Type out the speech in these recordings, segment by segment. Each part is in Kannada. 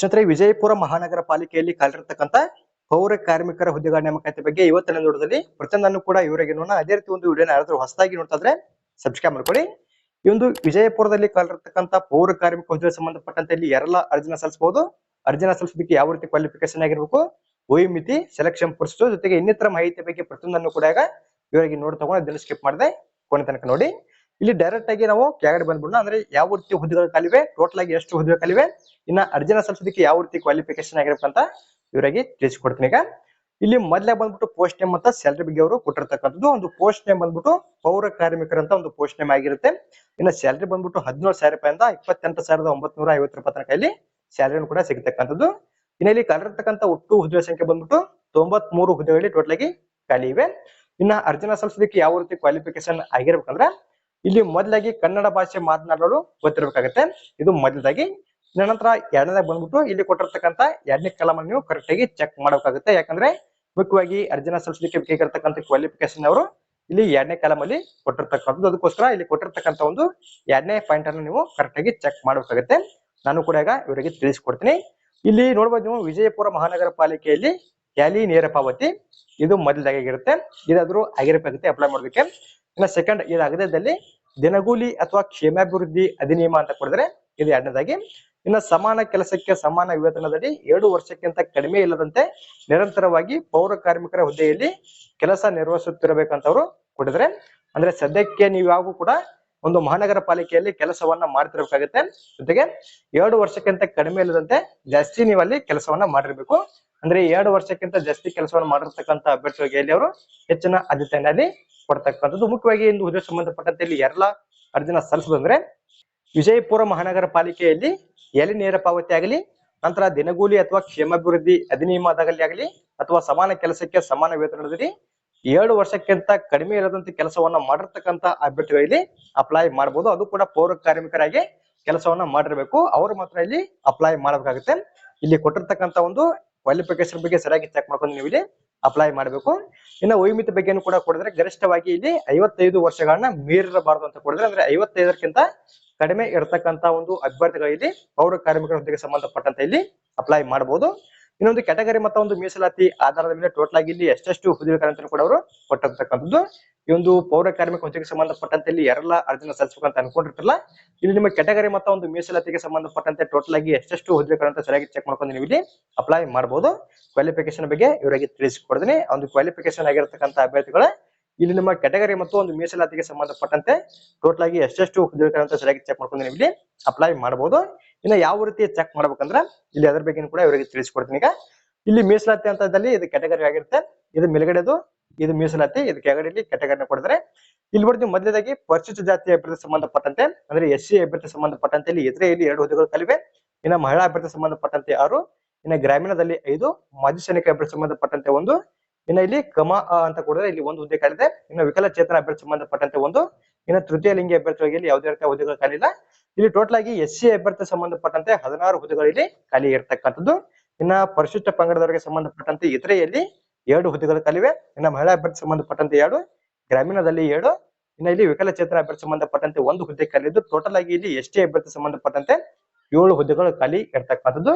ಸ್ನೇಹಿತರೆ ವಿಜಯಪುರ ಮಹಾನಗರ ಪಾಲಿಕೆಯಲ್ಲಿ ಕಾಲಿರತಕ್ಕಂತ ಪೌರ ಕಾರ್ಮಿಕರ ಹುದ್ದೆಗಳ ನೇಮಕಾತಿ ಬಗ್ಗೆ ಇವತ್ತಿನ ನೋಡೋದಲ್ಲಿ ಪ್ರತಿಯೊಂದನ್ನು ಕೂಡ ಇವರಿಗೆ ನೋಡೋಣ. ಅದೇ ರೀತಿ ಒಂದು ವಿಡಿಯೋನ ಯಾರಾದ್ರೂ ಹೊಸದಾಗಿ ನೋಡ್ತಾ ಇದ್ರೆ ಸಬ್ಸ್ಕ್ರೈಬ್ ಮಾಡ್ಕೊಳ್ಳಿ. ಈ ಒಂದು ವಿಜಯಪುರದಲ್ಲಿ ಕಾಲಿರತಕ್ಕಂತ ಪೌರ ಕಾರ್ಮಿಕ ಹುದ್ದೆಗೆ ಸಂಬಂಧಪಟ್ಟಂತೆ ಇಲ್ಲಿ ಯಾರೆಲ್ಲ ಅರ್ಜಿನ ಸಲ್ಲಿಸಬಹುದು? ಅರ್ಜಿನ ಸಲ್ಲಿಸೋದಕ್ಕೆ ಯಾವ ರೀತಿ ಕ್ವಾಲಿಫಿಕೇಶನ್ ಆಗಿರ್ಬೇಕು? ವಯೋಮಿತಿ ಸೆಲೆಕ್ಷನ್ ಪುರುಷರು ಜೊತೆಗೆ ಇನ್ನಿತರ ಮಾಹಿತಿ ಬಗ್ಗೆ ಪ್ರತಿಯೊಂದನ್ನು ಕೂಡ ಇವರಿಗೆ ನೋಡಿ ತಗೊಂಡು ಅದನ್ನು ಸ್ಕಿಪ್ ಮಾಡಿದೆ ಕೊನೆ ತನಕ ನೋಡಿ. ಇಲ್ಲಿ ಡೈರೆಕ್ಟ್ ಆಗಿ ನಾವು ಕೆಳಗಡೆ ಬಂದ್ಬಿಡೋಣ. ಅಂದ್ರೆ ಯಾವ ರೀತಿ ಹುದ್ದೆಗಳು ಖಾಲಿವೆ ಟೋಟಲ್ ಆಗಿ ಎಷ್ಟು ಹುದ್ದೆಗಳು ಕಾಲಿವೆ? ಇನ್ನ ಅರ್ಜಿನ ಸಲ್ಲಿಸೋದಕ್ಕೆ ಯಾವ ರೀತಿ ಕ್ವಾಲಿಫಿಕೇಶನ್ ಆಗಿರ್ಬೇಕಂತ ಇವರಾಗಿ ತಿಳಿಸಿಕೊಡ್ತೀನಿ ಈಗ. ಇಲ್ಲಿ ಮೊದಲೇ ಬಂದ್ಬಿಟ್ಟು ಪೋಸ್ಟ್ ನೇಮ್ ಅಂತ ಸ್ಯಾಲರಿ ಬಗ್ಗೆ ಅವರು ಕೊಟ್ಟಿರ್ತಕ್ಕಂಥದ್ದು. ಒಂದು ಪೋಸ್ಟ್ ನೇಮ್ ಬಂದ್ಬಿಟ್ಟು ಪೌರ ಕಾರ್ಮಿಕರಂತ ಒಂದು ಪೋಸ್ಟ್ ನೇಮ್ ಆಗಿರುತ್ತೆ. ಇನ್ನು ಸ್ಯಾಲರಿ ಬಂದ್ಬಿಟ್ಟು ಹದಿನೇಳು ಸಾವಿರ ರೂಪಾಯಿಂದ ಇಪ್ಪತ್ತೆಂಟು ಸಾವಿರದ ಒಂಬತ್ನೂರ ಐವತ್ತು ರೂಪಾಯಿ ತನಕ ಇಲ್ಲಿ ಕೂಡ ಸಿಗತಕ್ಕಂಥದ್ದು. ಇನ್ನು ಇಲ್ಲಿ ಕಲಿರ್ತಕ್ಕಂಥ ಒಟ್ಟು ಹುದ್ದೆ ಸಂಖ್ಯೆ ಬಂದ್ಬಿಟ್ಟು ತೊಂಬತ್ ಮೂರು ಹುದ್ದೆಗಳಲ್ಲಿ ಟೋಟಲ್ ಆಗಿ ಖಾಲಿ ಇವೆ ಇನ್ನ ಅರ್ಜಿನ ಸಲ್ಲಿಸೋದಕ್ಕೆ ಯಾವ ರೀತಿ ಕ್ವಾಲಿಫಿಕೇಶನ್ ಆಗಿರ್ಬೇಕಂದ್ರೆ ಇಲ್ಲಿ ಮೊದಲಾಗಿ ಕನ್ನಡ ಭಾಷೆ ಮಾತನಾಡಲು ಗೊತ್ತಿರಬೇಕಾಗತ್ತೆ. ಇದು ಮೊದಲದಾಗಿ ನಂತರ ಎರಡನೇದಾಗಿ ಬಂದ್ಬಿಟ್ಟು ಇಲ್ಲಿ ಕೊಟ್ಟಿರ್ತಕ್ಕಂಥ ಎರಡನೇ ಕಲಮನ್ನು ನೀವು ಕರೆಕ್ಟ್ ಆಗಿ ಚೆಕ್ ಮಾಡಬೇಕಾಗುತ್ತೆ. ಯಾಕಂದ್ರೆ ಮುಖ್ಯವಾಗಿ ಅರ್ಜಿನ ಸಲ್ಲಿಸಲಿಕ್ಕೆ ಬೇಕಾಗಿರ್ತಕ್ಕಂಥ ಕ್ವಾಲಿಫಿಕೇಶನ್ ಅವರು ಇಲ್ಲಿ ಎರಡನೇ ಕಲಮಲ್ಲಿ ಕೊಟ್ಟಿರ್ತಕ್ಕಂಥದ್ದು. ಅದಕ್ಕೋಸ್ಕರ ಇಲ್ಲಿ ಕೊಟ್ಟಿರ್ತಕ್ಕಂಥ ಒಂದು ಎರಡನೇ ಪಾಯಿಂಟ್ ಅನ್ನು ನೀವು ಕರೆಕ್ಟ್ ಆಗಿ ಚೆಕ್ ಮಾಡಬೇಕಾಗುತ್ತೆ. ನಾನು ಕೂಡ ಇವರಿಗೆ ತಿಳಿಸ್ಕೊಡ್ತೀನಿ. ಇಲ್ಲಿ ನೋಡ್ಬೋದು ನೀವು ವಿಜಯಪುರ ಮಹಾನಗರ ಪಾಲಿಕೆಯಲ್ಲಿ ಟ್ಯಾಲಿ ನೇರ ಪಾವತಿ ಇದು ಮೊದಲದಾಗಿರುತ್ತೆ ಇದಾದ್ರೂ ಆಗಿರಬೇಕಾಗುತ್ತೆ ಅಪ್ಲೈ ಮಾಡೋದಕ್ಕೆ ಇನ್ನು ಸೆಕೆಂಡ್ ಇದು ಅಗದದಲ್ಲಿ ದಿನಗೂಲಿ ಅಥವಾ ಕ್ಷೇಮಾಭಿವೃದ್ಧಿ ಅಧಿನಿಯಮ ಅಂತ ಕೊಡಿದ್ರೆ ಇದು ಎರಡನೇದಾಗಿ. ಇನ್ನ ಸಮಾನ ಕೆಲಸಕ್ಕೆ ಸಮಾನ ವೇತನದಡಿ ಎರಡು ವರ್ಷಕ್ಕಿಂತ ಕಡಿಮೆ ಇಲ್ಲದಂತೆ ನಿರಂತರವಾಗಿ ಪೌರ ಕಾರ್ಮಿಕರ ಹುದ್ದೆಯಲ್ಲಿ ಕೆಲಸ ನಿರ್ವಹಿಸುತ್ತಿರಬೇಕಂತವ್ರು ಕೊಟ್ಟಿದ್ರೆ ಅಂದ್ರೆ ಸದ್ಯಕ್ಕೆ ನೀವು ಯಾವಾಗೂ ಕೂಡ ಒಂದು ಮಹಾನಗರ ಪಾಲಿಕೆಯಲ್ಲಿ ಕೆಲಸವನ್ನ ಮಾಡ್ತಿರ್ಬೇಕಾಗತ್ತೆ. ಜೊತೆಗೆ ಎರಡು ವರ್ಷಕ್ಕಿಂತ ಕಡಿಮೆ ಇಲ್ಲದಂತೆ ಜಾಸ್ತಿ ನೀವು ಅಲ್ಲಿ ಕೆಲಸವನ್ನ ಮಾಡಿರ್ಬೇಕು. ಅಂದ್ರೆ ಎರಡು ವರ್ಷಕ್ಕಿಂತ ಜಾಸ್ತಿ ಕೆಲಸವನ್ನು ಮಾಡಿರ್ತಕ್ಕಂತ ಅಭ್ಯರ್ಥಿಗಳಿಗೆ ಅವರು ಹೆಚ್ಚಿನ ಆದ್ಯತೆಯನ್ನ ಅಲ್ಲಿ ಕೊಡ್ತಕ್ಕಂಥದ್ದು. ಮುಖ್ಯವಾಗಿ ಇಂದು ಹುದ್ದೆ ಸಂಬಂಧಪಟ್ಟಂತೆ ಇಲ್ಲಿ ಎಲ್ಲ ಅರ್ಜಿನ ಸಲ್ಲಿಸೋದಂದ್ರೆ ವಿಜಯಪುರ ಮಹಾನಗರ ಪಾಲಿಕೆಯಲ್ಲಿ ಎಲೆ ನೇರ ಪಾವತಿ ಆಗಲಿ, ನಂತರ ದಿನಗೂಲಿ ಅಥವಾ ಕ್ಷೇಮಾಭಿವೃದ್ಧಿ ಅಧಿನಿಯಮದಾಗಲಿ ಆಗಲಿ ಅಥವಾ ಸಮಾನ ಕೆಲಸಕ್ಕೆ ಸಮಾನ ವೇತನದಲ್ಲಿ ಏಳು ವರ್ಷಕ್ಕಿಂತ ಕಡಿಮೆ ಇರದಂತ ಕೆಲಸವನ್ನ ಮಾಡಿರ್ತಕ್ಕಂತ ಅಭ್ಯರ್ಥಿಗಳಲ್ಲಿ ಅಪ್ಲೈ ಮಾಡಬಹುದು ಅದು ಕೂಡ ಪೌರ ಕಾರ್ಮಿಕರಾಗಿ ಕೆಲಸವನ್ನ ಮಾಡಿರ್ಬೇಕು. ಅವರು ಮಾತ್ರ ಇಲ್ಲಿ ಅಪ್ಲೈ ಮಾಡಬೇಕಾಗುತ್ತೆ. ಇಲ್ಲಿ ಕೊಟ್ಟಿರ್ತಕ್ಕಂಥ ಒಂದು ಕ್ವಾಲಿಫಿಕೇಶನ್ ಬಗ್ಗೆ ಸರಿಯಾಗಿ ಚೆಕ್ ಮಾಡ್ಕೊಂಡು ನೀವು ಇಲ್ಲಿ ಅಪ್ಲೈ ಮಾಡಬೇಕು. ಇನ್ನು ವಯೋಮಿತಿ ಬಗ್ಗೆನೂ ಕೂಡ ಕೊಡಿದ್ರೆ ಗರಿಷ್ಠವಾಗಿ ಇಲ್ಲಿ ಐವತ್ತೈದು ವರ್ಷಗಳನ್ನ ಮೀರಿರಬಾರದು ಅಂತ ಕೊಡಿದ್ರೆ ಅಂದ್ರೆ ಐವತ್ತೈದಕ್ಕಿಂತ ಕಡಿಮೆ ಇರತಕ್ಕಂತ ಒಂದು ಅಭ್ಯರ್ಥಿಗಳು ಇಲ್ಲಿ ಪೌರ ಕಾರ್ಮಿಕರ ಹುದ್ದೆಗೆ ಸಂಬಂಧಪಟ್ಟಂತೆ ಇಲ್ಲಿ ಅಪ್ಲೈ ಮಾಡಬಹುದು ಇನ್ನೊಂದು ಕ್ಯಾಟಗರಿ ಮತ್ತು ಒಂದು ಮೀಸಲಾತಿ ಆಧಾರದ ಮೇಲೆ ಟೋಟಲ್ ಆಗಿ ಇಲ್ಲಿ ಎಷ್ಟೆಷ್ಟು ಹುದ್ದೆಗಳನ್ನು ಕೂಡ ಅವರು ಕೊಟ್ಟಿರ್ತಕ್ಕಂಥದ್ದು. ಈ ಒಂದು ಪೌರ ಕಾರ್ಮಿಕ ಹುದ್ದೆಗೆ ಸಂಬಂಧಪಟ್ಟಂತೆ ಇಲ್ಲಿ ಯಾರೆಲ್ಲ ಅರ್ಜಿನ ಸಲ್ಲಿಸಬೇಕಂತ ಅನ್ಕೊಂಡಿರ್ತಲ್ಲ ಇಲ್ಲಿ ನಿಮ್ಮ ಕ್ಯಾಟಗರಿ ಮತ್ತ ಒಂದು ಮೀಸಲಾತಿಗೆ ಸಂಬಂಧಪಟ್ಟಂತೆ ಟೋಟಲ್ ಆಗಿ ಎಷ್ಟೆಷ್ಟು ಹುದ್ದೆಗಳಂತ ಸರಿಯಾಗಿ ಚೆಕ್ ಮಾಡ್ಕೊಂಡು ನೀವು ಇಲ್ಲಿ ಅಪ್ಲೈ ಮಾಡಬಹುದು ಕ್ವಾಲಿಫಿಕೇಶನ್ ಬಗ್ಗೆ ಇವರಿಗೆ ತಿಳಿಸಿಕೊಡ್ತೀನಿ. ಒಂದು ಕ್ವಾಲಿಫಿಕೇಶನ್ ಆಗಿರತಕ್ಕಂಥ ಅಭ್ಯರ್ಥಿಗಳ ಇಲ್ಲಿ ನಿಮ್ಮ ಕ್ಯಾಟಗರಿ ಮತ್ತು ಒಂದು ಮೀಸಲಾತಿಗೆ ಸಂಬಂಧಪಟ್ಟಂತೆ ಟೋಟಲ್ ಆಗಿ ಎಷ್ಟೆಷ್ಟು ಅಂತ ಸರಿಯಾಗಿ ಚೆಕ್ ಮಾಡ್ಕೊಂಡು ನೀವು ಇಲ್ಲಿ ಅಪ್ಲೈ ಮಾಡಬಹುದು. ಇನ್ನು ಯಾವ ರೀತಿ ಚೆಕ್ ಮಾಡ್ಬೇಕಂದ್ರೆ ಇಲ್ಲಿ ಅದ್ರ ಬಗ್ಗೆ ಕೂಡ ಇವರಿಗೆ ತಿಳಿಸ್ಕೊಡ್ತೀನಿ ಈಗ. ಇಲ್ಲಿ ಮೀಸಲಾತಿ ಅಂತದಲ್ಲಿ ಇದು ಕ್ಯಾಟಗರಿ ಆಗಿರುತ್ತೆ. ಇದು ಮೇಲ್ಗಡೆದು, ಇದು ಮೀಸಲಾತಿ, ಇದು ಕೆಳಗಡೆಯಲ್ಲಿ ಕೆಟಗರಿನ ಕೊಡಿದ್ರೆ ಇಲ್ಲಿ ಬರ್ತೀವಿ ಮೊದಲೇದಾಗಿ ಪರಿಶಿಷ್ಟ ಜಾತಿ ಅಭ್ಯರ್ಥಿ ಸಂಬಂಧಪಟ್ಟಂತೆ, ಅಂದ್ರೆ ಎಸ್ ಸಿ ಅಭ್ಯರ್ಥಿ ಸಂಬಂಧಪಟ್ಟಂತೆ ಇಲ್ಲಿ ಎದುರೇ ಇಲ್ಲಿ ಎರಡು ಹುದ್ದೆಗಳು ಕಲಿವೆ. ಇನ್ನು ಮಹಿಳಾ ಅಭ್ಯರ್ಥಿ ಸಂಬಂಧಪಟ್ಟಂತೆ ಆರು, ಇನ್ನು ಗ್ರಾಮೀಣದಲ್ಲಿ ಐದು ಮಾಜಿ ಸೈನಿಕ ಅಭ್ಯರ್ಥಿ ಸಂಬಂಧಪಟ್ಟಂತೆ ಒಂದು ಇನ್ನು ಇಲ್ಲಿ ಕಮ, ಅ ಅಂತ ಕೊಡಿದ್ರೆ ಇಲ್ಲಿ ಒಂದು ಹುದ್ದೆ ಕಾಲಿದೆ ಇನ್ನು ವಿಕಲಚೇತನ ಅಭ್ಯರ್ಥಿ ಸಂಬಂಧಪಟ್ಟಂತೆ ಒಂದು, ಇನ್ನು ತೃತೀಯ ಲಿಂಗಿ ಇಲ್ಲಿ ಯಾವುದೇ ರೀತಿಯ ಹುದ್ದೆಗಳು ಖಾಲಿಲ್ಲ ಇಲ್ಲಿ. ಟೋಟಲ್ ಆಗಿ ಎಸ್ ಸಿ ಅಭ್ಯರ್ಥಿ ಸಂಬಂಧಪಟ್ಟಂತೆ ಹದಿನಾರು ಹುದ್ದೆಗಳು ಇಲ್ಲಿ ಖಾಲಿ ಇರ್ತಕ್ಕಂಥದ್ದು. ಇನ್ನ ಪರಿಶಿಷ್ಟ ಪಂಗಡದವರಿಗೆ ಸಂಬಂಧಪಟ್ಟಂತೆ ಇತರೆಯಲ್ಲಿ ಎರಡು ಹುದ್ದೆಗಳು ಖಾಲಿವೆ ಇನ್ನ ಮಹಿಳಾ ಅಭ್ಯರ್ಥಿ ಸಂಬಂಧಪಟ್ಟಂತೆ ಎರಡು, ಗ್ರಾಮೀಣದಲ್ಲಿ ಎರಡು. ಇನ್ನ ಇಲ್ಲಿ ವಿಕಲಚೇತನ ಅಭ್ಯರ್ಥಿ ಸಂಬಂಧಪಟ್ಟಂತೆ ಒಂದು ಹುದ್ದೆ ಖಾಲಿದ್ದು ಟೋಟಲ್ ಆಗಿ ಇಲ್ಲಿ ಎಸ್ ಟಿ ಅಭ್ಯರ್ಥಿ ಸಂಬಂಧಪಟ್ಟಂತೆ ಏಳು ಹುದ್ದೆಗಳು ಖಾಲಿ ಇರ್ತಕ್ಕಂಥದ್ದು.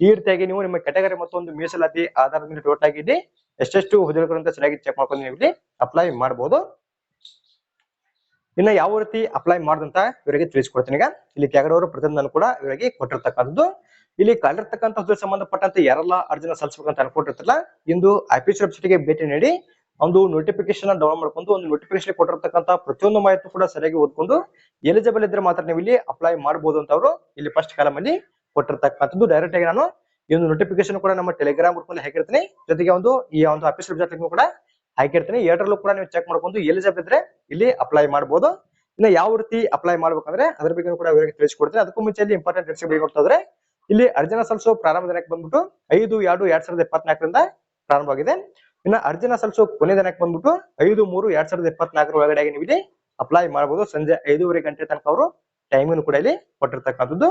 ಈ ರೀತಿಯಾಗಿ ನೀವು ನಿಮ್ಮ ಕೆಟಗರಿ ಮತ್ತು ಒಂದು ಮೀಸಲಾತಿ ಆಧಾರದ ಮೇಲೆ ಟೋಟಲ್ ಆಗಿ ಇಲ್ಲಿ ಎಷ್ಟೆಷ್ಟು ಹುದ್ದೆಗಳು ಅಂತ ಸರಿಯಾಗಿ ಚೆಕ್ ಮಾಡ್ಕೊಂಡು ನೀವು ಇಲ್ಲಿ ಅಪ್ಲೈ ಮಾಡಬಹುದು ಇನ್ನ ಯಾವ ರೀತಿ ಅಪ್ಲೈ ಮಾಡ್ದಂತ ಇವರಿಗೆ ತಿಳಿಸ್ಕೊಡ್ತೀನಿ ಈಗ. ಇಲ್ಲಿ ತ್ಯಾಗಡವರು ಪ್ರತಿಯೊಂದನ್ನು ಕೂಡ ಇವರಿಗೆ ಕೊಟ್ಟಿರ್ತಕ್ಕಂಥದ್ದು. ಇಲ್ಲಿ ಕಾಲಿರ್ತಕ್ಕಂತ ಹುದ್ದೆ ಸಂಬಂಧಪಟ್ಟಂತೆ ಯಾರೆಲ್ಲ ಅರ್ಜಿನ ಸಲ್ಲಿಸಬೇಕಂತ ಅನ್ಕೊಂಡಿರ್ತಿಲ್ಲ ಇಂದು ಆಫೀಸ್ ವೆಬ್ಸೈಟ್ಗೆ ಭೇಟಿ ನೀಡಿ ಒಂದು ನೋಟಿಫಿಕೇಶನ್ ಡೌನ್ಲೋಡ್ ಮಾಡ್ಕೊಂಡು ಒಂದು ನೋಟಿಫಿಕೇಶನ್ ಕೊಟ್ಟಿರ್ತಕ್ಕಂಥ ಪ್ರತಿಯೊಂದು ಮಾಹಿತಿ ಕೂಡ ಸರಿಯಾಗಿ ಓದ್ಕೊಂಡು ಎಲಿಜಿಬಲ್ ಇದ್ರೆ ಮಾತ್ರ ನೀವು ಇಲ್ಲಿ ಅಪ್ಲೈ ಮಾಡಬಹುದು ಅಂತ ಅವರು ಇಲ್ಲಿ ಫಸ್ಟ್ ಕಾಲಮ್ ಅಲ್ಲಿ ಕೊಟ್ಟಿರ್ತಕ್ಕಂಥದ್ದು. ಡೈರೆಕ್ಟ್ ಆಗಿ ನಾನು ಈ ಒಂದು ನೋಟಿಫಿಕೇಶನ್ ಕೂಡ ನಮ್ಮ ಟೆಲಿಗ್ರಾಮ್ ಗ್ರೂಪ್ನಲ್ಲಿ ಹಾಕಿರ್ತೀನಿ. ಜೊತೆಗೆ ಒಂದು ಈ ಒಂದು ಆಫೀಸ್ ವೆಬ್ಸೈಟ್ ಕೂಡ ಹಾಕಿರ್ತೀನಿ. ಎರಡರಲ್ಲೂ ಕೂಡ ನೀವು ಚೆಕ್ ಮಾಡ್ಕೊಂಡು ಎಲಿಜಿಬಲ್ ಇದ್ರೆ ಇಲ್ಲಿ ಅಪ್ಲೈ ಮಾಡಬಹುದು ಇನ್ನು ಯಾವ ರೀತಿ ಅಪ್ಲೈ ಮಾಡ್ಬೇಕಂದ್ರೆ ಅದ್ರ ಬಗ್ಗೆ ಕೂಡ ಅವರಿಗೆ ತಿಳಿಸ್ಕೊಡ್ತೀನಿ. ಅದಕ್ಕೂ ಮುಂಚೆ ಇಲ್ಲಿ ಇಂಪಾರ್ಟೆಂಟ್ ಡೇಟ್ಸ್ ಬಗ್ಗೆ ಇಲ್ಲಿ ಅರ್ಜನ ಸಲ್ಲಿಸೋ ಪ್ರಾರಂಭ ದಿನಕ್ಕೆ ಬಂದ್ಬಿಟ್ಟು ಐದು, ಎರಡು, ಎರಡ್ ಸಾವಿರದ ಇಪ್ಪತ್ನಾಲ್ಕರಿಂದ ಪ್ರಾರಂಭವಾಗಿದೆ. ಇನ್ನ ಅರ್ಜನ ಸಲ್ಲಿಸೋ ಕೊನೆ ದಿನಕ್ಕೆ ಬಂದ್ಬಿಟ್ಟು ಐದು, ಮೂರು, ಎರಡ್ ಸಾವಿರದ ಇಪ್ಪತ್ನಾಲ್ಕರ ಒಳಗಡೆ ನೀವು ಇಲ್ಲಿ ಅಪ್ಲೈ ಮಾಡಬಹುದು ಸಂಜೆ ಐದೂವರೆ ಗಂಟೆ ತನಕ ಅವರು ಟೈಮಿಂಗ್ ಕೂಡ ಇಲ್ಲಿ ಕೊಟ್ಟಿರ್ತಕ್ಕಂಥದ್ದು.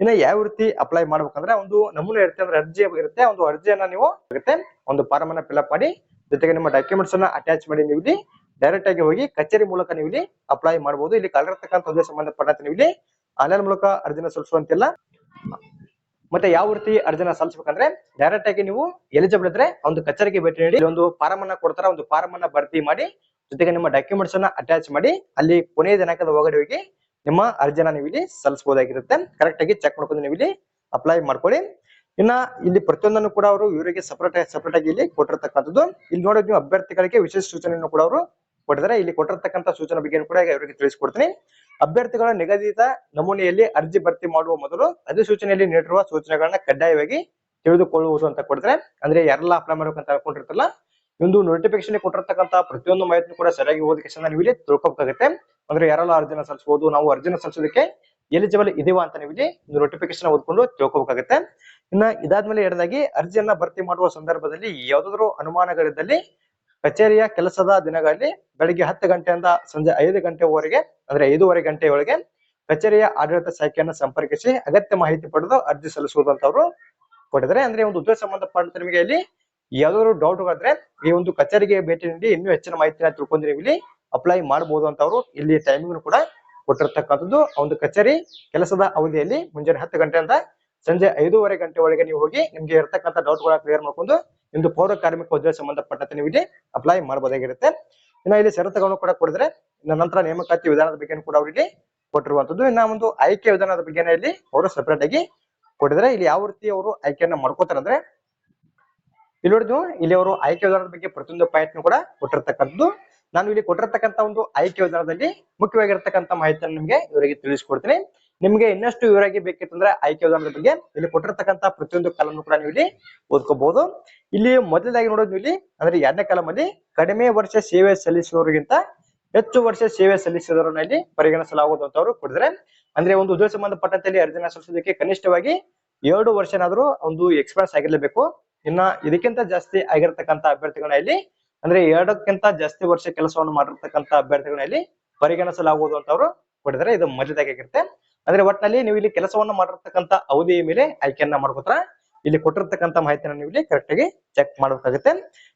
ಇನ್ನ ಯಾವ ರೀತಿ ಅಪ್ಲೈ ಮಾಡ್ಬೇಕಂದ್ರೆ ಒಂದು ನಮೂನೆ ಇರುತ್ತೆ ಅಂದ್ರೆ ಅರ್ಜಿ ಇರುತ್ತೆ, ಒಂದು ಅರ್ಜಿಯನ್ನ ನೀವು ಆಗುತ್ತೆ, ಒಂದು ಫಾರ್ಮ್ ಅನ್ನ ಫಿಲ್ಅಪ್ ಮಾಡಿ, ಜೊತೆಗೆ ನಿಮ್ಮ ಡಾಕ್ಯುಮೆಂಟ್ಸ್ ಅನ್ನ ಅಟ್ಯಾಚ್ ಮಾಡಿ ನೀವು ಇಲ್ಲಿ ಡೈರೆಕ್ಟ್ ಆಗಿ ಹೋಗಿ ಕಚೇರಿ ಮೂಲಕ ನೀವು ಇಲ್ಲಿ ಅಪ್ಲೈ ಮಾಡಬಹುದು ಇಲ್ಲಿ ಕಲಿರ್ತಕ್ಕಂಥ ಸಂಬಂಧಪಟ್ಟಂತೆ ನೀವು ಇಲ್ಲಿ ಆನ್ಲೈನ್ ಮೂಲಕ ಅರ್ಜಿನ ಸಲ್ಲಿಸುವಂತಿಲ್ಲ. ಮತ್ತೆ ಯಾವ ರೀತಿ ಅರ್ಜಿನ ಸಲ್ಲಿಸಬೇಕಂದ್ರೆ ಡೈರೆಕ್ಟ್ ಆಗಿ ನೀವು ಎಲಿಜಿಬಲ್ ಇದ್ರೆ ಒಂದು ಕಚೇರಿಗೆ ಭೇಟಿ ನೀಡಿ ಒಂದು ಫಾರಂ ಅನ್ನ ಕೊಡ್ತಾರ, ಒಂದು ಫಾರಂ ಅನ್ನ ಭರ್ತಿ ಮಾಡಿ, ಜೊತೆಗೆ ನಿಮ್ಮ ಡಾಕ್ಯುಮೆಂಟ್ಸ್ ಅನ್ನ ಅಟ್ಯಾಚ್ ಮಾಡಿ, ಅಲ್ಲಿ ಕೊನೆಯ ದಿನಾಂಕದ ಒಳಗಡೆ ಹೋಗಿ ನಿಮ್ಮ ಅರ್ಜಿನ ನೀವು ಇಲ್ಲಿ ಸಲ್ಲಿಸಬಹುದಾಗಿರುತ್ತೆ ಕರೆಕ್ಟ್ ಆಗಿ ಚೆಕ್ ಮಾಡ್ಕೊಂಡು ನೀವು ಇಲ್ಲಿ ಅಪ್ಲೈ ಮಾಡ್ಕೊಳ್ಳಿ. ಇನ್ನ ಇಲ್ಲಿ ಪ್ರತಿಯೊಂದನ್ನು ಕೂಡ ಅವರು ಇವರಿಗೆ ಸಪರೇಟ್ ಸಪರೇಟ್ ಆಗಿ ಇಲ್ಲಿ ಕೊಟ್ಟಿರ್ತಕ್ಕಂಥದ್ದು. ಇಲ್ಲಿ ನೋಡೋದು ನೀವು ಅಭ್ಯರ್ಥಿಗಳಿಗೆ ವಿಶೇಷ ಸೂಚನೆಯನ್ನು ಕೂಡ ಅವರು ಕೊಟ್ಟಿದ್ದಾರೆ. ಇಲ್ಲಿ ಕೊಟ್ಟಿರ್ತಕ್ಕಂಥ ಸೂಚನೆ ಬಗ್ಗೆ ಕೂಡ ಇವರಿಗೆ ತಿಳಿಸ್ಕೊಡ್ತೀನಿ. ಅಭ್ಯರ್ಥಿಗಳ ನಿಗದಿತ ನಮೂನೆಯಲ್ಲಿ ಅರ್ಜಿ ಭರ್ತಿ ಮಾಡುವ ಮೊದಲು ಅಧಿಸೂಚನೆಯಲ್ಲಿ ನೀಡಿರುವ ಸೂಚನೆಗಳನ್ನ ಕಡ್ಡಾಯವಾಗಿ ತಿಳಿದುಕೊಳ್ಳುವುದು ಅಂತ ಕೊಡ್ತಾರೆ. ಅಂದ್ರೆ ಯಾರೆಲ್ಲ ಅಪ್ಲೈ ಮಾಡ್ಬೇಕಂತ ಅನ್ಕೊಂಡಿರ್ತಾರಲ್ಲ ಈ ಒಂದು ನೋಟಿಫಿಕೇಶನ್ ಕೊಟ್ಟಿರ್ತಕ್ಕಂಥ ಪ್ರತಿಯೊಂದು ಮಾಹಿತಿ ಕೂಡ ಸರಿಯಾಗಿ ಓದಕ್ಕೆ ನೀವು ಇಲ್ಲಿ ತಿಳ್ಕೊಬೇಕಾಗುತ್ತೆ. ಅಂದ್ರೆ ಯಾರೆಲ್ಲ ಅರ್ಜಿನ ಸಲ್ಲಿಸಬಹುದು ನಾವು ಅರ್ಜಿನ ಸಲ್ಲಿಸೋದಕ್ಕೆ ಎಲಿಜಿಬಲ್ ಇದೀವಾ ಅಂತ ನೀವು ಇಲ್ಲಿ ನೋಟಿಫಿಕೇಶನ್ ಓದ್ಕೊಂಡು ತಿಳ್ಕೊಬೇಕಾಗುತ್ತೆ. ಇನ್ನ ಇದಾದ್ಮೇಲೆ ಎರಡದಾಗಿ ಅರ್ಜಿಯನ್ನ ಭರ್ತಿ ಮಾಡುವ ಸಂದರ್ಭದಲ್ಲಿ ಯಾವ್ದಾದ್ರು ಅನುಮಾನಗಳಿದ್ದಲ್ಲಿ ಕಚೇರಿಯ ಕೆಲಸದ ದಿನಗಳಲ್ಲಿ ಬೆಳಿಗ್ಗೆ ಹತ್ತು ಗಂಟೆಯಿಂದ ಸಂಜೆ ಐದು ಗಂಟೆವರೆಗೆ, ಅಂದ್ರೆ ಐದೂವರೆ ಗಂಟೆಯೊಳಗೆ ಕಚೇರಿಯ ಆಡಳಿತ ಶಾಖೆಯನ್ನು ಸಂಪರ್ಕಿಸಿ ಅಗತ್ಯ ಮಾಹಿತಿ ಪಡೆದು ಅರ್ಜಿ ಸಲ್ಲಿಸುವುದಂತವ್ರು ಕೊಟ್ಟಿದ್ದಾರೆ. ಅಂದ್ರೆ ಒಂದು ಉದ್ಯೋಗ ಸಂಬಂಧಪಟ್ಟ ನಿಮಗೆ ಇಲ್ಲಿ ಯಾವ್ದಾದ್ರು ಡೌಟ್ ಆದ್ರೆ ಈ ಒಂದು ಕಚೇರಿಗೆ ಭೇಟಿ ನೀಡಿ ಇನ್ನೂ ಹೆಚ್ಚಿನ ಮಾಹಿತಿನ ತಿಳ್ಕೊಂಡು ನೀವು ಇಲ್ಲಿ. ಅಪ್ಲೈ ಮಾಡಬಹುದು ಅಂತ ಅವರು ಇಲ್ಲಿ ಟೈಮಿಂಗ್ ಕೂಡ ಕೊಟ್ಟಿರ್ತಕ್ಕಂಥದ್ದು. ಒಂದು ಕಚೇರಿ ಕೆಲಸದ ಅವಧಿಯಲ್ಲಿ ಮುಂಜಾನೆ ಹತ್ತು ಗಂಟೆಯಿಂದ ಸಂಜೆ ಐದೂವರೆ ಗಂಟೆ ಒಳಗೆ ನೀವು ಹೋಗಿ ನಿಮ್ಗೆ ಇರ್ತಕ್ಕಂಥ ಡೌಟ್ ಕ್ಲಿಯರ್ ಮಾಡ್ಕೊಂಡು ನಿಮ್ದು ಪೌರ ಕಾರ್ಮಿಕ ಉದ್ಯೋಗ ಸಂಬಂಧಪಟ್ಟಂತೆ ನೀವು ಇಲ್ಲಿ ಅಪ್ಲೈ ಮಾಡಬಹುದಾಗಿರುತ್ತೆ ಇನ್ನ ಇಲ್ಲಿ ಷರತ್ತುಗಳನ್ನು ಕೂಡ ಕೊಡಿದ್ರೆ ನಂತರ ನೇಮಕಾತಿ ವಿಧಾನದ ಬಗ್ಗೆ ಕೂಡ ಅವರಿಗೆ ಕೊಟ್ಟಿರುವಂತದ್ದು ಇನ್ನ ಒಂದು ಆಯ್ಕೆ ವಿಧಾನದ ಬಗ್ಗೆ ಇಲ್ಲಿ ಅವರು ಸೆಪರೇಟ್ ಆಗಿ ಕೊಟ್ಟಿದ್ರೆ ಇಲ್ಲಿ ಯಾವ ರೀತಿ ಅವರು ಆಯ್ಕೆಯನ್ನ ಮಾಡ್ಕೋತಾರೆ ಅಂದ್ರೆ ಇಲ್ಲಿ ನೋಡಿದ್ವು ಇಲ್ಲಿ ಅವರು ಆಯ್ಕೆ ವಿಧಾನದ ಬಗ್ಗೆ ಪ್ರತಿಯೊಂದು ಪಾಯಿಂಟ್ ಕೂಡ ಕೊಟ್ಟಿರ್ತಕ್ಕಂಥದ್ದು. ನಾನು ಇಲ್ಲಿ ಕೊಟ್ಟಿರ್ತಕ್ಕಂಥ ಒಂದು ಆಯ್ಕೆ ವಿಧಾನದಲ್ಲಿ ಮುಖ್ಯವಾಗಿರ್ತಕ್ಕಂಥ ಮಾಹಿತಿಯನ್ನು ನಿಮಗೆ ಇವರಿಗೆ ತಿಳಿಸ್ಕೊಡ್ತೀನಿ. ನಿಮ್ಗೆ ಇನ್ನಷ್ಟು ವಿವರವಾಗಿ ಬೇಕಿತ್ತಂದ್ರೆ ಆಯ್ಕೆ ವಿಧಾನದ ಬಗ್ಗೆ ಇಲ್ಲಿ ಕೊಟ್ಟಿರ್ತಕ್ಕಂಥ ಪ್ರತಿಯೊಂದು ಕಾಲನ್ನು ಕೂಡ ನೀವು ಇಲ್ಲಿ ಓದ್ಕೋಬಹುದು. ಇಲ್ಲಿ ಮೊದಲಾಗಿ ನೋಡೋದು ಇಲ್ಲಿ, ಅಂದ್ರೆ ಎರಡನೇ ಕಾಲಮಲ್ಲಿ ಕಡಿಮೆ ವರ್ಷ ಸೇವೆ ಸಲ್ಲಿಸುವವರಿಗಿಂತ ಹೆಚ್ಚು ವರ್ಷ ಸೇವೆ ಸಲ್ಲಿಸಿದವರನ್ನ ಇಲ್ಲಿ ಪರಿಗಣಿಸಲಾಗುವುದು ಅಂತ ಅವರು ಕೊಟ್ಟಿದ್ದಾರೆ. ಅಂದ್ರೆ ಒಂದು ಉದ್ಯೋಗ ಸಂಬಂಧಪಟ್ಟಂತೆ ಅರ್ಜಿನ ಸಲ್ಲಿಸೋದಕ್ಕೆ ಕನಿಷ್ಠವಾಗಿ ಎರಡು ವರ್ಷನಾದ್ರೂ ಒಂದು ಎಕ್ಸ್ಪೀರಿಯನ್ಸ್ ಆಗಿರ್ಲೇಬೇಕು. ಇನ್ನ ಇದಕ್ಕಿಂತ ಜಾಸ್ತಿ ಆಗಿರ್ತಕ್ಕಂತ ಅಭ್ಯರ್ಥಿಗಳನ್ನ ಇಲ್ಲಿ ಅಂದ್ರೆ ಎರಡಕ್ಕಿಂತ ಜಾಸ್ತಿ ವರ್ಷ ಕೆಲಸವನ್ನು ಮಾಡಿರ್ತಕ್ಕಂತ ಅಭ್ಯರ್ಥಿಗಳನ್ನ ಇಲ್ಲಿ ಪರಿಗಣಿಸಲಾಗುವುದು ಅಂತ ಅವರು ಕೊಟ್ಟಿದ್ದಾರೆ. ಇದು ಮಧ್ಯದಾಗಿರುತ್ತೆ ಅಂದ್ರೆ ಒಟ್ಟಿನಲ್ಲಿ ನೀವು ಇಲ್ಲಿ ಕೆಲಸವನ್ನು ಮಾಡಿರ್ತಕ್ಕಂತ ಅವಧಿಯ ಮೇಲೆ ಆಯ್ಕೆಯನ್ನ ಮಾಡ್ಕೋತಾರ, ಇಲ್ಲಿ ಕೊಟ್ಟಿರ್ತಕ್ಕಂತ ಮಾಹಿತಿನ ನೀವು ಇಲ್ಲಿ ಕರೆಕ್ಟ್ ಆಗಿ ಚೆಕ್ ಮಾಡಬೇಕಾಗುತ್ತೆ.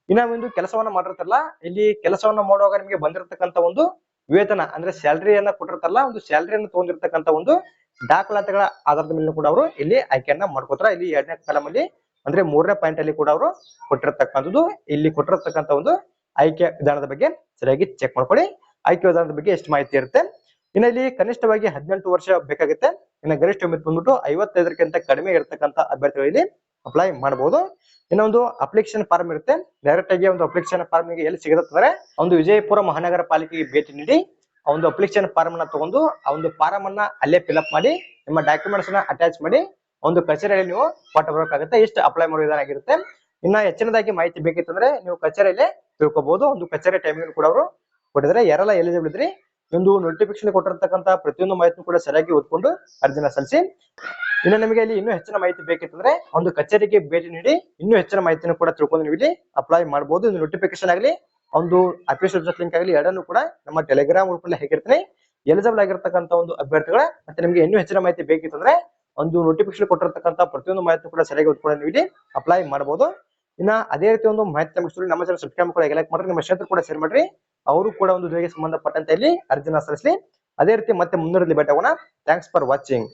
ಇನ್ನ ಒಂದು ಕೆಲಸವನ್ನ ಮಾಡಿರ್ತಾರಲ್ಲ, ಇಲ್ಲಿ ಕೆಲಸವನ್ನ ಮಾಡುವಾಗ ನಿಮಗೆ ಬಂದಿರತಕ್ಕಂತ ಒಂದು ವೇತನ, ಅಂದ್ರೆ ಸ್ಯಾಲರಿಯನ್ನ ಕೊಟ್ಟಿರ್ತಾರಲ್ಲ, ಒಂದು ಸ್ಯಾಲರಿಯನ್ನು ತಗೊಂಡಿರ್ತಕ್ಕಂತ ಒಂದು ದಾಖಲಾತಿಗಳ ಆಧಾರದ ಮೇಲೆ ಕೂಡ ಅವರು ಇಲ್ಲಿ ಆಯ್ಕೆಯನ್ನ ಮಾಡ್ಕೋತಾರ. ಇಲ್ಲಿ ಎರಡನೇ ಕಾಲಮ್ ಅಲ್ಲಿ ಅಂದ್ರೆ ಮೂರನೇ ಪಾಯಿಂಟ್ ಅಲ್ಲಿ ಕೂಡ ಅವರು ಕೊಟ್ಟಿರತಕ್ಕಂಥದ್ದು. ಇಲ್ಲಿ ಕೊಟ್ಟಿರತಕ್ಕಂತ ಒಂದು ಆಯ್ಕೆ ವಿಧಾನದ ಬಗ್ಗೆ ಸರಿಯಾಗಿ ಚೆಕ್ ಮಾಡ್ಕೊಳ್ಳಿ. ಆಯ್ಕೆ ವಿಧಾನದ ಬಗ್ಗೆ ಎಷ್ಟು ಮಾಹಿತಿ ಇರುತ್ತೆ? ಇನ್ನ ಇಲ್ಲಿ ಕನಿಷ್ಠವಾಗಿ ಹದಿನೆಂಟು ವರ್ಷ ಬೇಕಾಗುತ್ತೆ. ಇನ್ನು ಗರಿಷ್ಠ ಮಿತಿ ಬಂದ್ಬಿಟ್ಟು ಐವತ್ತೈದಕ್ಕಿಂತ ಕಡಿಮೆ ಇರತಕ್ಕಂತ ಅಭ್ಯರ್ಥಿಗಳು ಇಲ್ಲಿ ಅಪ್ಲೈ ಮಾಡಬಹುದು ಇನ್ನೊಂದು ಅಪ್ಲಿಕೇಶನ್ ಫಾರ್ಮ್ ಇರುತ್ತೆ. ಡೈರೆಕ್ಟ್ ಆಗಿ ಒಂದು ಅಪ್ಲಿಕೇಶನ್ ಫಾರ್ಮ್ ನಿಮಗೆ ಎಲ್ಲಿ ಸಿಗತ್ತಂದ್ರೆ ಒಂದು ವಿಜಯಪುರ ಮಹಾನಗರ ಪಾಲಿಕೆಗೆ ಭೇಟಿ ನೀಡಿ ಆ ಒಂದು ಅಪ್ಲಿಕೇಶನ್ ಫಾರ್ಮ್ನ ತಗೊಂಡು ಆ ಒಂದು ಫಾರಂ ಅನ್ನ ಅಲ್ಲೇ ಫಿಲ್ ಅಪ್ ಮಾಡಿ, ನಿಮ್ಮ ಡಾಕ್ಯುಮೆಂಟ್ಸ್ನ ಅಟ್ಯಾಚ್ ಮಾಡಿ ಒಂದು ಕಚೇರಿಯಲ್ಲಿ ನೀವು ಪಾಠ ಬರಬೇಕಾಗುತ್ತೆ. ಇಷ್ಟು ಅಪ್ಲೈ ಮಾಡೋ ವಿಧಾನ ಆಗಿರುತ್ತೆ. ಇನ್ನ ಹೆಚ್ಚಿನದಾಗಿ ಮಾಹಿತಿ ಬೇಕಿತ್ತಂದ್ರೆ ನೀವು ಕಚೇರಿಯಲ್ಲಿ ತಿಳ್ಕೊಬಹುದು ಒಂದು ಕಚೇರಿ ಟೈಮಿಂಗ್ ಕೂಡ ಅವರು ಕೊಟ್ಟಿದ್ರೆ ಯಾರೆಲ್ಲ ಎಲಿಜಿಬಲ್ ಇದ್ರಿ, ಒಂದು ನೋಟಿಫಿಕೇಶನ್ ಕೊಟ್ಟಿರತಕ್ಕಂತ ಪ್ರತಿಯೊಂದು ಮಾಹಿತಿ ಕೂಡ ಸರಿಯಾಗಿ ಓದ್ಕೊಂಡು ಅರ್ಜಿನ ಸಲ್ಲಿಸಿ. ಇನ್ನು ನಿಮಗೆ ಇಲ್ಲಿ ಇನ್ನೂ ಹೆಚ್ಚಿನ ಮಾಹಿತಿ ಬೇಕಿತ್ತಂದ್ರೆ ಒಂದು ಕಚೇರಿಗೆ ಭೇಟಿ ನೀಡಿ, ಇನ್ನೂ ಹೆಚ್ಚಿನ ಮಾಹಿತಿಯನ್ನು ಕೂಡ ತಿಳ್ಕೊಂಡು ನೀವು ಇಲ್ಲಿ ಅಪ್ಲೈ ಮಾಡಬಹುದು ಒಂದು ನೋಟಿಫಿಕೇಶನ್ ಆಗಲಿ, ಒಂದು ಅಫಿಷಿಯಲ್ ಲಿಂಕ್ ಆಗಲಿ, ಎರಡನ್ನೂ ಕೂಡ ನಮ್ಮ ಟೆಲಿಗ್ರಾಮ್ ಗ್ರೂಪ್ ಅಲ್ಲಿ ಹಾಕಿರ್ತೀನಿ. ಎಲಿಜಿಬಲ್ ಆಗಿರ್ತಕ್ಕಂಥ ಒಂದು ಅಭ್ಯರ್ಥಿಗಳ ಮತ್ತೆ ನಿಮಗೆ ಇನ್ನೂ ಹೆಚ್ಚಿನ ಮಾಹಿತಿ ಬೇಕಿತ್ತಂದ್ರೆ ಒಂದು ನೋಟಿಫಿಕೇಶನ್ ಕೊಟ್ಟಿರತಕ್ಕಂತ ಪ್ರತಿಯೊಂದು ಮಾಹಿತಿ ಕೂಡ ಸರಿಯಾಗಿ ಉತ್ಕೊಂಡು ಇಲ್ಲಿ ಅಪ್ಲೈ ಮಾಡಬಹುದು ಇನ್ನ ಅದೇ ರೀತಿ ಒಂದು ಮಾಹಿತಿ ನಮಗೆ ನಮ್ಮ ಚಾನಲ್ ಸಬ್ಸ್ಕ್ರೈಬ್ ಕೂಡ ಲೈಕ್ ಮಾಡ್ರಿ, ನಿಮ್ಮ ಕ್ಷೇತ್ರ ಕೂಡ ಶೇರ್ ಮಾಡ್ರಿ. ಅವರು ಕೂಡ ಒಂದು ಸಂಬಂಧಪಟ್ಟಂತೆ ಇಲ್ಲಿ ಅರ್ಜಿನ ಸಲ್ಲಿಸಲಿ. ಅದೇ ರೀತಿ ಮತ್ತೆ ಮುಂದುವರೆದಲ್ಲಿ ಭೇಟಿ ಆಗೋಣ. Thanks for watching